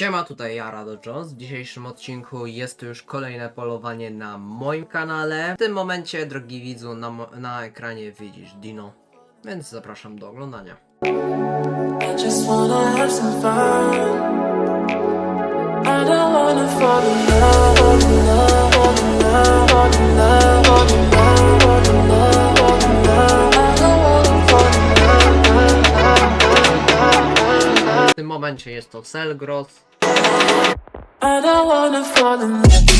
Siema, tutaj ja, Rado Jones. W dzisiejszym odcinku jest to już kolejne polowanie na moim kanale. W tym momencie, drogi widzu, na, na ekranie widzisz Dino, więc zapraszam do oglądania. W tym momencie jest to Selgros, I don't wanna fall in love.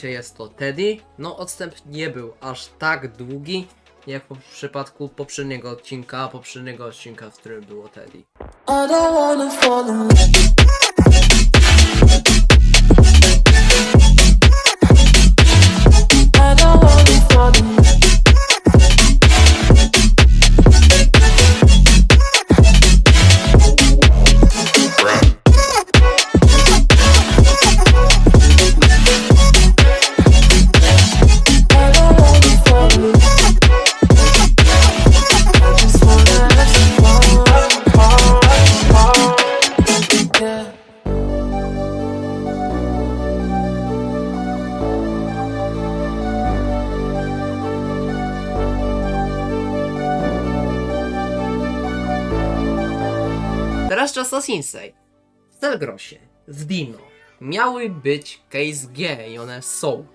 Momencie jest to Teddy. No, odstęp nie był aż tak długi, jak w przypadku poprzedniego odcinka, poprzedniego odcinka, w którym było Teddy. Teraz czas na Sinsei. W Selgrosie, w Dino, miały być case G i one są.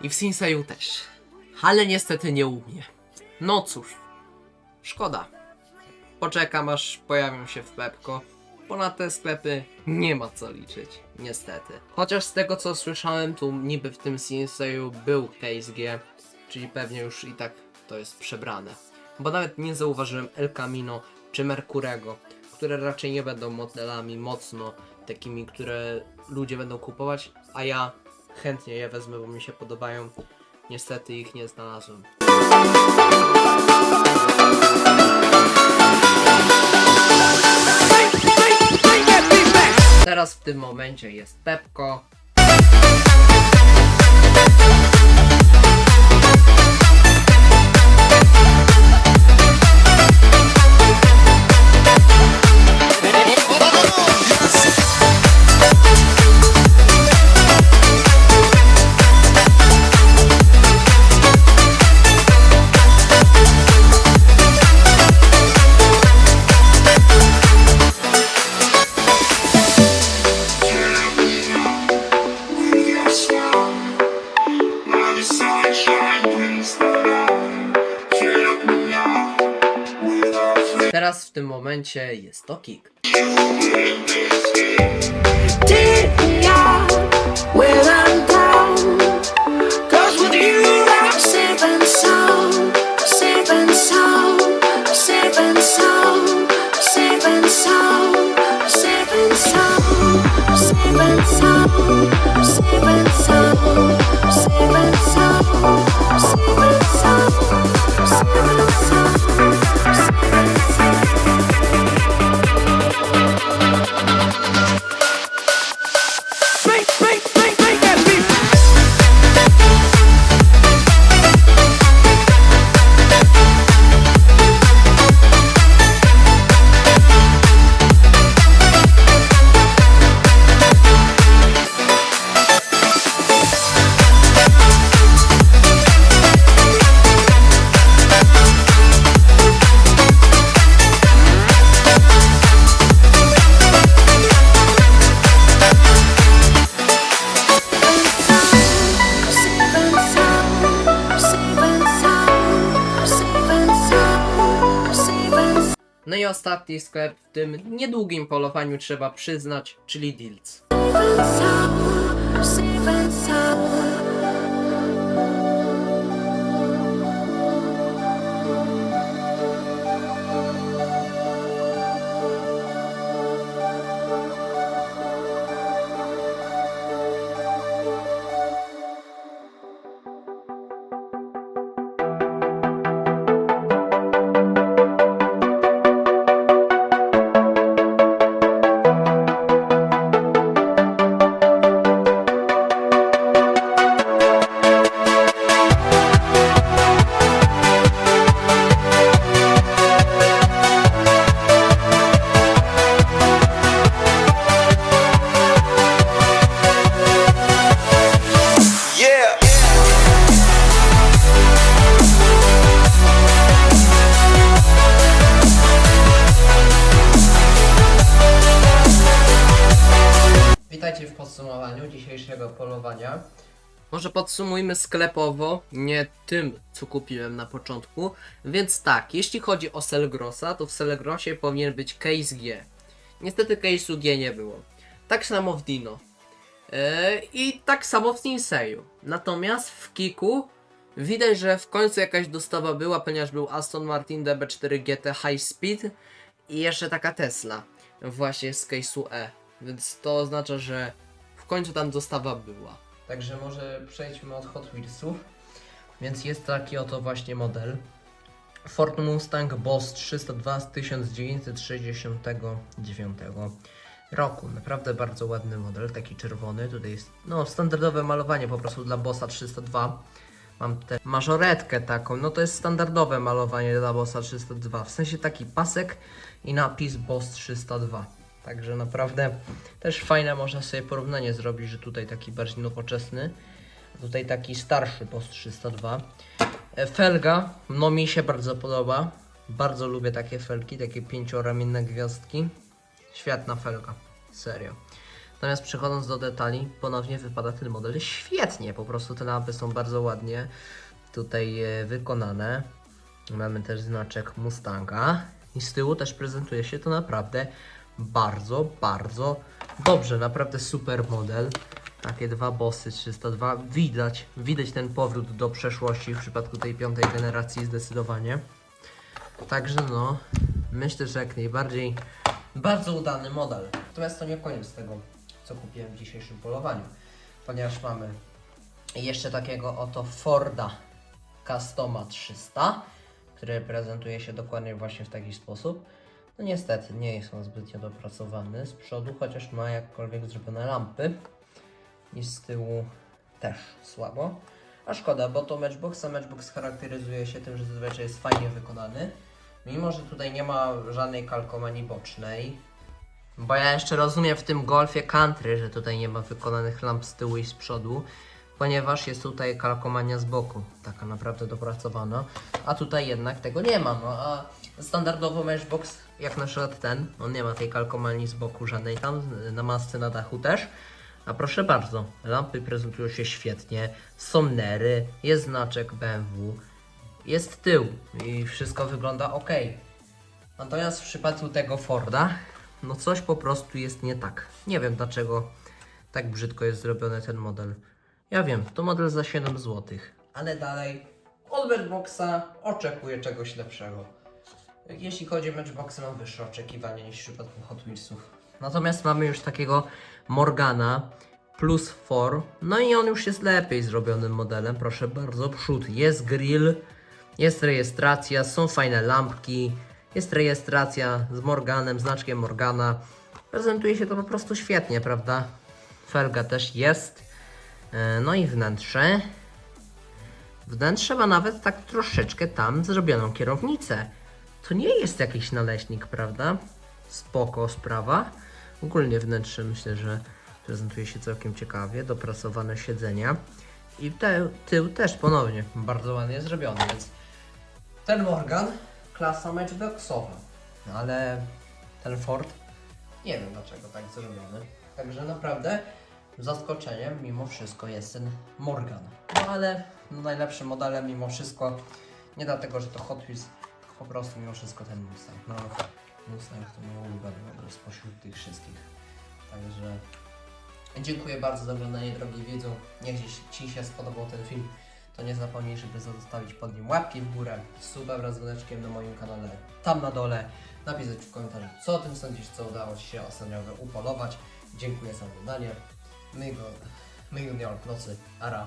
I w Sinseju też. Ale niestety nie u mnie. No cóż, szkoda. Poczekam aż pojawią się w Pepko, bo na te sklepy nie ma co liczyć, niestety. Chociaż z tego co słyszałem, tu niby w tym Sinseju był case G, czyli pewnie już i tak to jest przebrane. Bo nawet nie zauważyłem El Camino czy Merkurego, które raczej nie będą modelami mocno takimi, które ludzie będą kupować, a ja chętnie je wezmę, bo mi się podobają. Niestety ich nie znalazłem. Teraz w tym momencie jest Pepko. Momencie jest to kick. No i ostatni sklep w tym niedługim polowaniu trzeba przyznać, czyli Deals. Podsumowaniu dzisiejszego polowania. Może podsumujmy sklepowo, nie tym, co kupiłem na początku. Więc tak, jeśli chodzi o Selgrosa, to w Selgrosie powinien być case G. Niestety case'u G nie było. Tak samo w Dino. Yy, I tak samo w Sinseju. Natomiast w Kiku widać, że w końcu jakaś dostawa była, ponieważ był Aston Martin DB4 GT High Speed i jeszcze taka Tesla właśnie z case'u E. Więc to oznacza, że końcu tam dostawa była. Także może przejdźmy od Hot Wheelsów. Więc jest taki oto właśnie model. Ford Mustang Boss 302 z 1969 roku. Naprawdę bardzo ładny model, taki czerwony. Tutaj jest no standardowe malowanie po prostu dla Bossa 302. Mam tę mażoretkę taką, no to jest standardowe malowanie dla Bossa 302. W sensie taki pasek i napis Boss 302. Także naprawdę też fajne można sobie porównanie zrobić, że tutaj taki bardziej nowoczesny, a tutaj taki starszy Boss 302. E, Felga, no mi się bardzo podoba. Bardzo lubię takie felki, takie pięcioramienne gwiazdki. Świetna felga, serio. Natomiast przechodząc do detali, ponownie wypada ten model świetnie. Po prostu te lampy są bardzo ładnie tutaj e, wykonane. Mamy też znaczek Mustanga. I z tyłu też prezentuje się to naprawdę bardzo, bardzo dobrze. Naprawdę super model. Takie dwa bossy 302. Widać, widać ten powrót do przeszłości w przypadku tej piątej generacji zdecydowanie. Także no, myślę, że jak najbardziej bardzo udany model. Natomiast to nie koniec tego, co kupiłem w dzisiejszym polowaniu, ponieważ mamy jeszcze takiego oto Forda Customa 300, który prezentuje się dokładnie właśnie w taki sposób. No niestety nie jest on zbytnio dopracowany z przodu, chociaż ma jakkolwiek zrobione lampy i z tyłu też słabo. A szkoda, bo to Matchbox, a Matchbox charakteryzuje się tym, że zazwyczaj jest fajnie wykonany. Mimo, że tutaj nie ma żadnej kalkomanii bocznej. Bo ja jeszcze rozumiem w tym Golfie Country, że tutaj nie ma wykonanych lamp z tyłu i z przodu, ponieważ jest tutaj kalkomania z boku, taka naprawdę dopracowana, a tutaj jednak tego nie ma. No a standardowo Matchbox, jak na przykład ten, on nie ma tej kalkomanii z boku żadnej tam, na masce na dachu też. A proszę bardzo, lampy prezentują się świetnie, są nery, jest znaczek BMW, jest tył i wszystko wygląda ok. Natomiast w przypadku tego Forda, no coś po prostu jest nie tak. Nie wiem dlaczego tak brzydko jest zrobiony ten model. Ja wiem, to model za 7 zł. Ale dalej od Matchboxa oczekuję czegoś lepszego. Jeśli chodzi o Matchboxy, mam wyższe oczekiwania niż w przypadku Hot Wheelsów. Natomiast mamy już takiego Morgana plus 4. No i on już jest lepiej zrobionym modelem. Proszę bardzo, przód jest grill, jest rejestracja, są fajne lampki, jest rejestracja z Morganem, znaczkiem Morgana. Prezentuje się to po prostu świetnie, prawda? Felga też jest. E, No i wnętrze. Wnętrze ma nawet tak troszeczkę tam zrobioną kierownicę. To nie jest jakiś naleśnik, prawda? Spoko sprawa. Ogólnie wnętrze myślę, że prezentuje się całkiem ciekawie. Dopracowane siedzenia. I te, tył też ponownie bardzo ładnie zrobiony, więc ten Morgan klasa matchboxowa. No ale ten Ford nie wiem dlaczego tak zrobiony. Także naprawdę zaskoczeniem mimo wszystko jest ten Morgan. No ale no, najlepszym modelem mimo wszystko nie dlatego, że to Hot Wheels, po prostu mimo wszystko ten Mustang. No, Mustang to mój ulubiony model spośród tych wszystkich. Także dziękuję bardzo za oglądanie, drogi widzu. Niech Ci się spodobał ten film, to nie zapomnij, żeby zostawić pod nim łapki w górę, suba wraz z dzwoneczkiem na moim kanale, tam na dole, napisać w komentarzu, co o tym sądzisz, co udało Ci się ostatnio upolować. Dziękuję za oglądanie. 那个那个鸟不知道谁阿扎